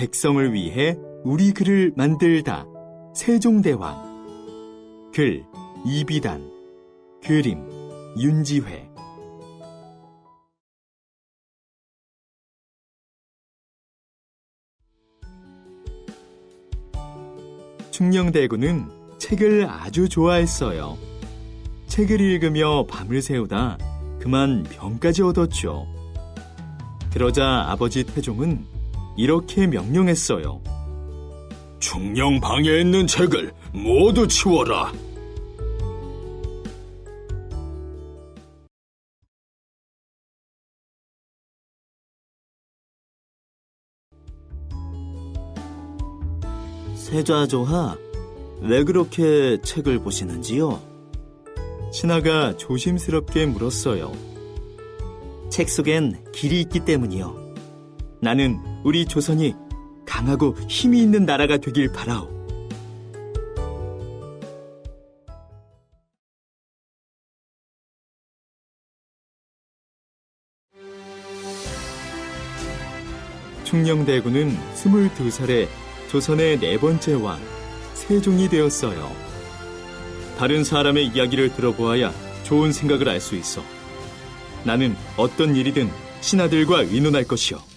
백성을 위해 우리 글을 만들다. 세종대왕. 글 이비단. 그림 윤지회. 충녕대군은 책을 아주 좋아했어요. 책을 읽으며 밤을 새우다 그만 병까지 얻었죠. 그러자 아버지 태종은 이렇게 명령했어요. 충령 방에 있는 책을 모두 치워라. 세자조하, 왜 그렇게 책을 보시는지요? 신하가 조심스럽게 물었어요. 책 속엔 길이 있기 때문이요. 나는 우리 조선이 강하고 힘이 있는 나라가 되길 바라오. 충녕대군은 22살에 조선의 네 번째 왕, 세종이 되었어요. 다른 사람의 이야기를 들어보아야 좋은 생각을 알 수 있어. 나는 어떤 일이든 신하들과 의논할 것이오.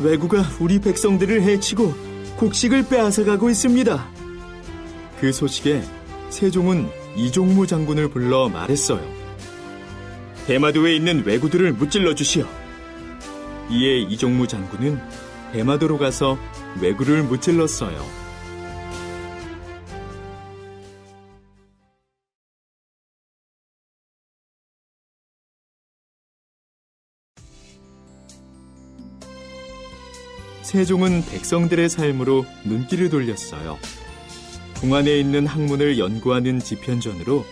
왜구가 우리 백성들을 해치고 곡식을 빼앗아가고 있습니다. 그 소식에 세종은 이종무 장군을 불러 말했어요. 대마도에 있는 왜구들을 무찔러 주시오. 이에 이종무 장군은 대마도로 가서 왜구를 무찔렀어요. 세종은 백성들의 삶으로 눈길을 돌렸어요. 궁안에 있는 학문을 연구하는 지편전으로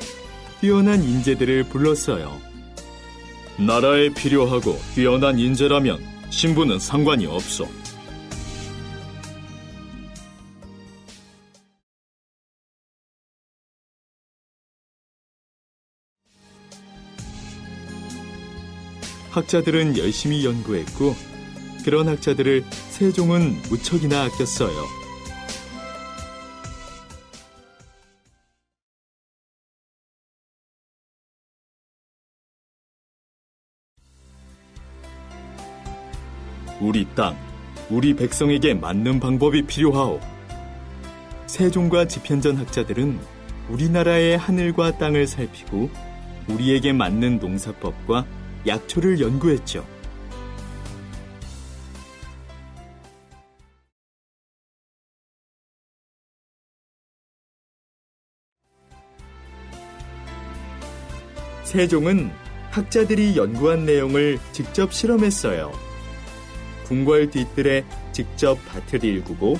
뛰어난 인재들을 불렀어요. 나라에 필요하고 뛰어난 인재라면 신분은 상관이 없어. 학자들은 열심히 연구했고 그런 학자들을 세종은 무척이나 아꼈어요. 우리 땅, 우리 백성에게 맞는 방법이 필요하오. 세종과 지편전 학자들은 우리나라의 하늘과 땅을 살피고 우리에게 맞는 농사법과 약초를 연구했죠. 세종은 학자들이 연구한 내용을 직접 실험했어요. 궁궐 뒤뜰에 직접 밭을 일구고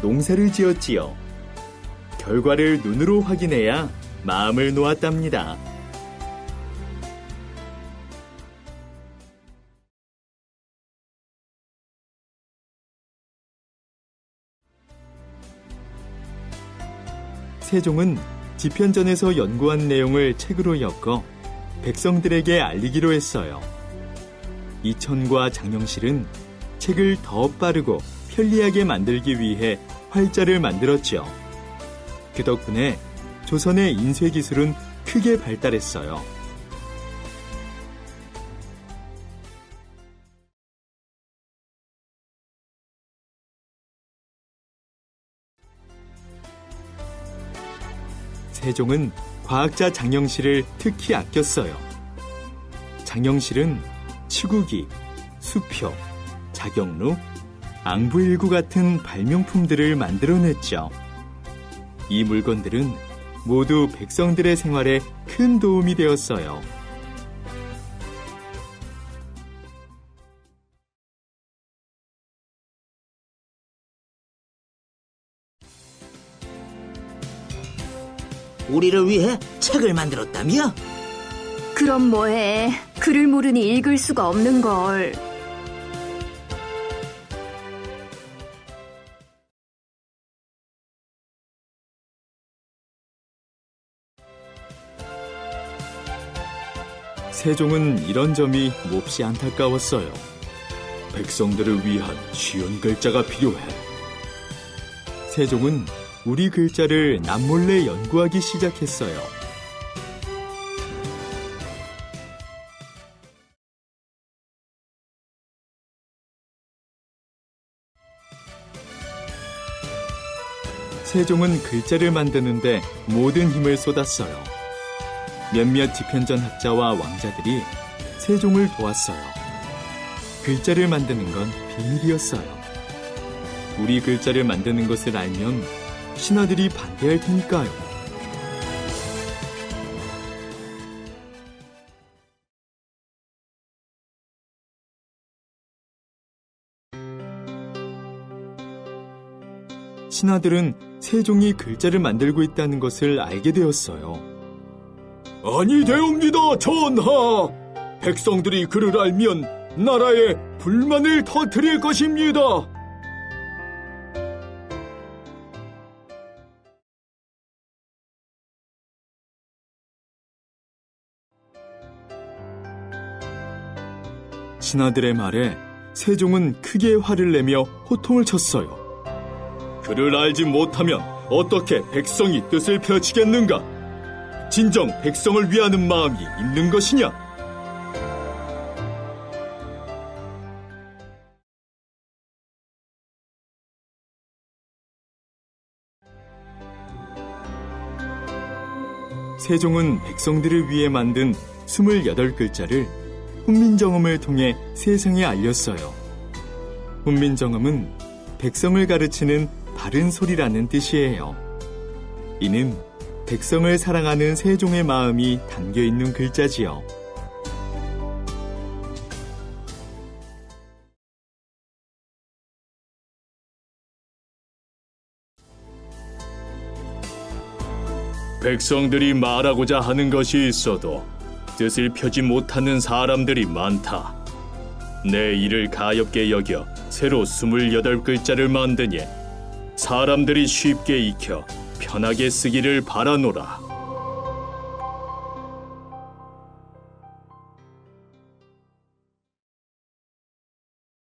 농사를 지었지요. 결과를 눈으로 확인해야 마음을 놓았답니다. 세종은 지편전에서 연구한 내용을 책으로 엮어 백성들에게 알리기로 했어요. 이천과 장영실은 책을 더 빠르고 편리하게 만들기 위해 활자를 만들었지요. 그 덕분에 조선의 인쇄 기술은 크게 발달했어요. 세종은 과학자 장영실을 특히 아꼈어요. 장영실은 치구기, 수표, 자경루, 앙부일구 같은 발명품들을 만들어냈죠. 이 물건들은 모두 백성들의 생활에 큰 도움이 되었어요. 우리를 위해 책을 만들었다며? 그럼 뭐해. 글을 모르니 읽을 수가 없는 걸. 세종은 이런 점이 몹시 안타까웠어요. 백성들을 위한 쉬운 글자가 필요해. 세종은 우리 글자를 남몰래 연구하기 시작했어요. 세종은 글자를 만드는데 모든 힘을 쏟았어요. 몇몇 지편전 학자와 왕자들이 세종을 도왔어요. 글자를 만드는 건 비밀이었어요. 우리 글자를 만드는 것을 알면 신하들이 반대할 테니까요. 신하들은 세종이 글자를 만들고 있다는 것을 알게 되었어요. 아니 되옵니다, 전하. 백성들이 그를 알면 나라에 불만을 터뜨릴 것입니다. 신하들의 말에 세종은 크게 화를 내며 호통을 쳤어요. 그를 알지 못하면 어떻게 백성이 뜻을 펼치겠는가? 진정 백성을 위하는 마음이 있는 것이냐? 세종은 백성들을 위해 만든 28글자를 훈민정음을 통해 세상에 알렸어요. 훈민정음은 백성을 가르치는 바른 소리라는 뜻이에요. 이는 백성을 사랑하는 세종의 마음이 담겨 있는 글자지요. 백성들이 말하고자 하는 것이 있어도 뜻을 펴지 못하는 사람들이 많다. 내 일을 가엽게 여겨 새로 28글자를 만드니 사람들이 쉽게 익혀 편하게 쓰기를 바라노라.